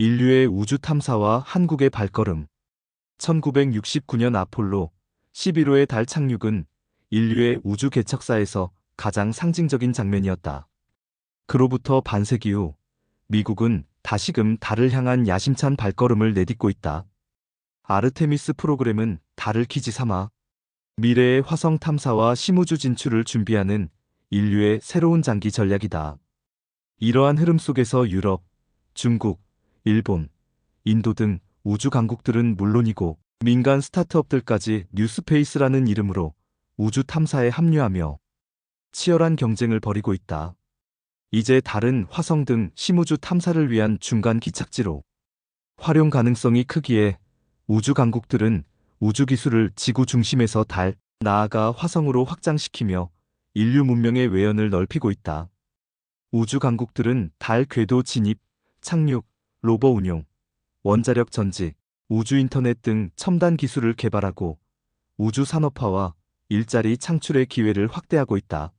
인류의 우주 탐사와 한국의 발걸음. 1969년 아폴로 11호의 달 착륙은 인류의 우주 개척사에서 가장 상징적인 장면이었다. 그로부터 반세기 후 미국은 다시금 달을 향한 야심찬 발걸음을 내딛고 있다. 아르테미스 프로그램은 달을 기지 삼아 미래의 화성 탐사와 심우주 진출을 준비하는 인류의 새로운 장기 전략이다. 이러한 흐름 속에서 유럽, 중국, 일본, 인도 등 우주 강국들은 물론이고 민간 스타트업들까지 뉴스페이스라는 이름으로 우주 탐사에 합류하며 치열한 경쟁을 벌이고 있다. 이제 달은 화성 등 심우주 탐사를 위한 중간 기착지로 활용 가능성이 크기에 우주 강국들은 우주 기술을 지구 중심에서 달, 나아가 화성으로 확장시키며 인류 문명의 외연을 넓히고 있다. 우주 강국들은 달 궤도 진입, 착륙, 로버 운용, 원자력 전지, 우주 인터넷 등 첨단 기술을 개발하고 우주 산업화와 일자리 창출의 기회를 확대하고 있다.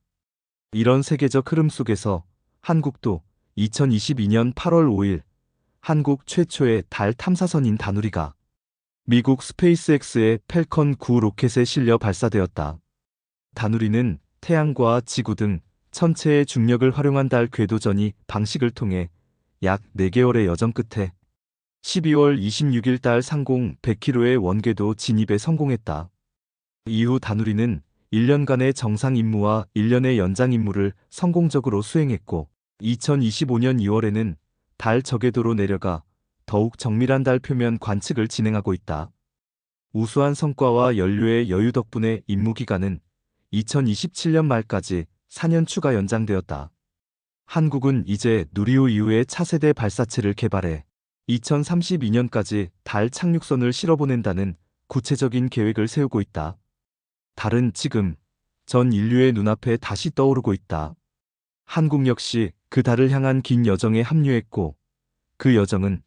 이런 세계적 흐름 속에서 한국도 2022년 8월 5일 한국 최초의 달 탐사선인 다누리가 미국 스페이스X의 펠컨 9 로켓에 실려 발사되었다. 다누리는 태양과 지구 등 천체의 중력을 활용한 달 궤도 전이 방식을 통해 약 4개월의 여정 끝에 12월 26일 달 상공 100km의 원궤도 진입에 성공했다. 이후 다누리는 1년간의 정상 임무와 1년의 연장 임무를 성공적으로 수행했고 2025년 2월에는 달 저궤도로 내려가 더욱 정밀한 달 표면 관측을 진행하고 있다. 우수한 성과와 연료의 여유 덕분에 임무 기간은 2027년 말까지 4년 추가 연장되었다. 한국은 이제 누리호 이후의 차세대 발사체를 개발해 2032년까지 달 착륙선을 실어보낸다는 구체적인 계획을 세우고 있다. 달은 지금 전 인류의 눈앞에 다시 떠오르고 있다. 한국 역시 그 달을 향한 긴 여정에 합류했고 그 여정은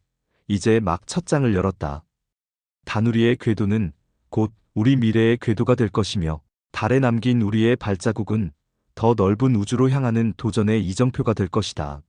이제 막 첫 장을 열었다. 다누리의 궤도는 곧 우리 미래의 궤도가 될 것이며 달에 남긴 우리의 발자국은 더 넓은 우주로 향하는 도전의 이정표가 될 것이다.